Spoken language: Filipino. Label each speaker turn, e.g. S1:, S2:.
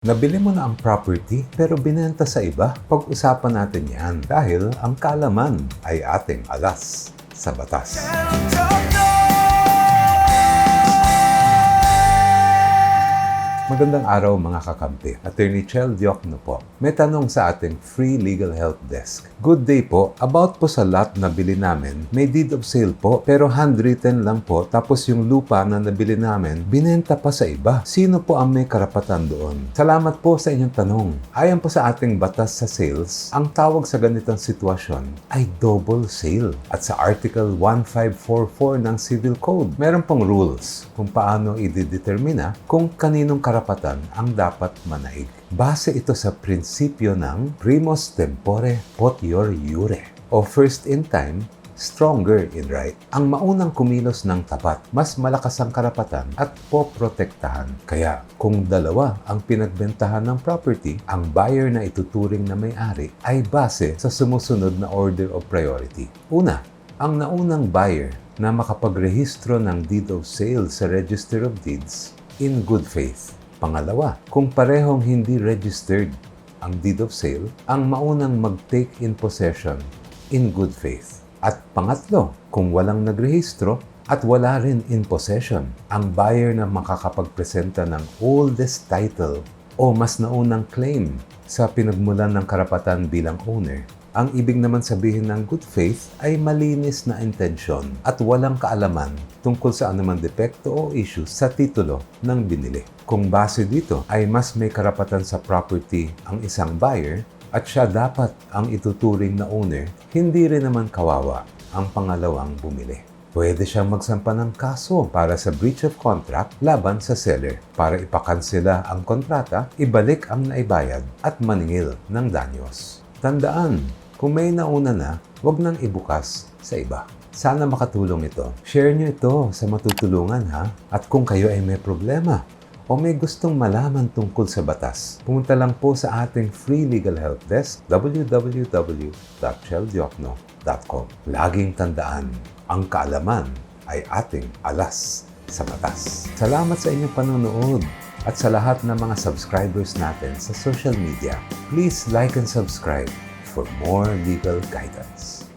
S1: Nabili mo na ang property pero binenta sa iba? Pag-usapan natin yan dahil ang kalaman ay ating alas sa batas. Magandang araw mga kakampi. Attorney Chel Diokno po. May tanong sa ating free legal help desk. Good day po. About po sa lot na bili namin, may deed of sale po pero handwritten lang po tapos yung lupa na nabili namin, binenta pa sa iba. Sino po ang may karapatan doon? Salamat po sa inyong tanong. Ayon po sa ating batas sa sales, ang tawag sa ganitong sitwasyon ay double sale. At sa Article 1544 ng Civil Code, meron pong rules kung paano i-determina kung kaninong karapatan ang dapat manaig. Base ito sa prinsipyo ng primus tempore potior iure o first in time, stronger in right. Ang maunang kumilos ng tapat, mas malakas ang karapatan at poprotektahan. Kaya kung dalawa ang pinagbentahan ng property, ang buyer na ituturing na may-ari ay base sa sumusunod na order of priority. Una, ang naunang buyer na makapagrehistro ng deed of sale sa Register of Deeds in good faith. Pangalawa, kung parehong hindi registered ang deed of sale, ang maunang mag-take in possession in good faith. At pangatlo, kung walang nagrehistro at wala rin in possession, ang buyer na makakapagpresenta ng oldest title o mas naunang claim sa pinagmulan ng karapatan bilang owner ang ibig naman sabihin ng good faith ay malinis na intensyon at walang kaalaman tungkol sa anumang depekto o issue sa titulo ng binili. Kung base dito ay mas may karapatan sa property ang isang buyer at siya dapat ang ituturing na owner, hindi rin naman kawawa ang pangalawang bumili. Pwede siyang magsampa ng kaso para sa breach of contract laban sa seller para ipakansela ang kontrata, ibalik ang naibayad at maningil ng danyos. Tandaan, kung may nauna na, huwag nang ibukas sa iba. Sana makatulong ito. Share nyo ito sa matutulungan ha. At kung kayo ay may problema o may gustong malaman tungkol sa batas, pumunta lang po sa ating free legal help desk www.cheldiokno.com. Laging tandaan, ang kaalaman ay ating alas sa batas. Salamat sa inyong panonood at sa lahat ng mga subscribers natin sa social media. Please like and subscribe for more legal guidance.